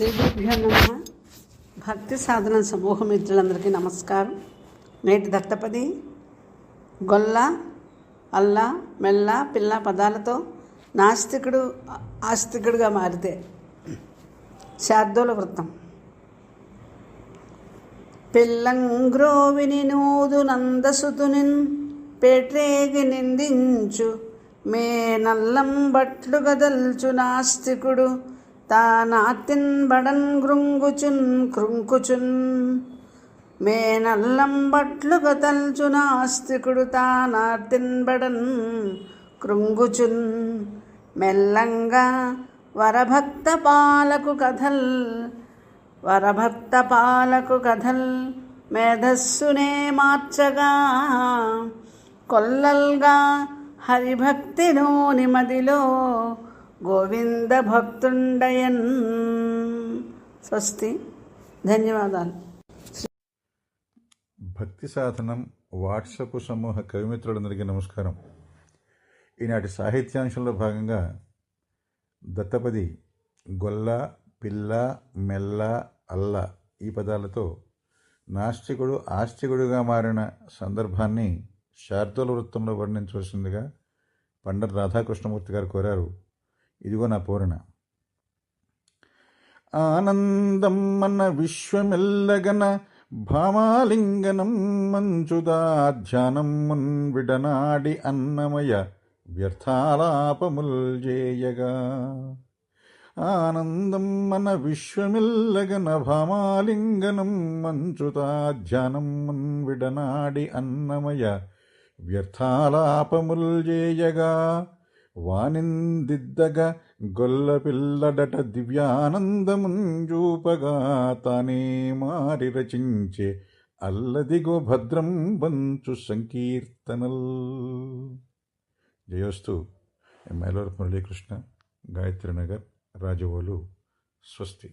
శ్రీ గురుభ్యో నమ. భక్తి సాధన సమూహ మిత్రులందరికీ నమస్కారం. నేటి దత్తపది గొల్ల అల్ల మెల్ల పిల్ల పదాలతో నాస్తికుడు ఆస్తికుడుగా మారితే శార్దూల వృత్తం. పిల్లంగ్రోవిని నూదు నందసుతునిన్ పేట్రేగి నిందించు మే నల్లం బట్లు గదల్చు నాస్తికుడు తానాతిన్ బడన్ గృంగుచున్ కృంకుచున్ మేనల్లంబట్లు నల్లం నాస్తికుడు తానాతిన్ బడన్ కృంగుచున్. మెల్లంగా వరభక్త పాలకు కథల్ వరభక్త పాలకు కథల్ మేధస్సునే మార్చగా. కొల్లల్గా హరిభక్తిలోని మదిలో గోవింద భక్తుండయన్ స్వస్తి. ధన్యవాదాలు. భక్తి సాధనం వాట్సప్ సమూహ కవిమిత్రులందరికీ నమస్కారం. ఈనాటి సాహిత్యాంశంలో భాగంగా దత్తపది గొల్ల పిల్ల మెల్ల అల్ల ఈ పదాలతో నాస్తికుడు ఆస్తికుడుగా మారిన సందర్భాన్ని శార్దూల వృత్తంలో వర్ణించవలసిందిగా పండర్ రాధాకృష్ణమూర్తి గారు కోరారు. ఇదిగో నా పూరణ. ఆనందం మన విశ్వమెల్లగన భామాలింగనం మంచుదా ధ్యానం మున్ విడనాడి అన్నమయ వ్యర్థాలాపముల్ చేయగా ఆనందం మన విశ్వమిల్లగన భామాలింగనం మంచుతా ధ్యానం మున్ విడనాడి అన్నమయ వ్యర్థాలాపముల్ చేయగా వానిందిద్దగ గొల్ల పిల్లడట దివ్యానందముంజూపగా తానే మారి రచించే అల్లదిగో భద్రం బంచు సంకీర్తనల్. జయోస్తు మేలూరు మురళీకృష్ణ గాయత్రి నగర్ రాజవోలు స్వస్తి.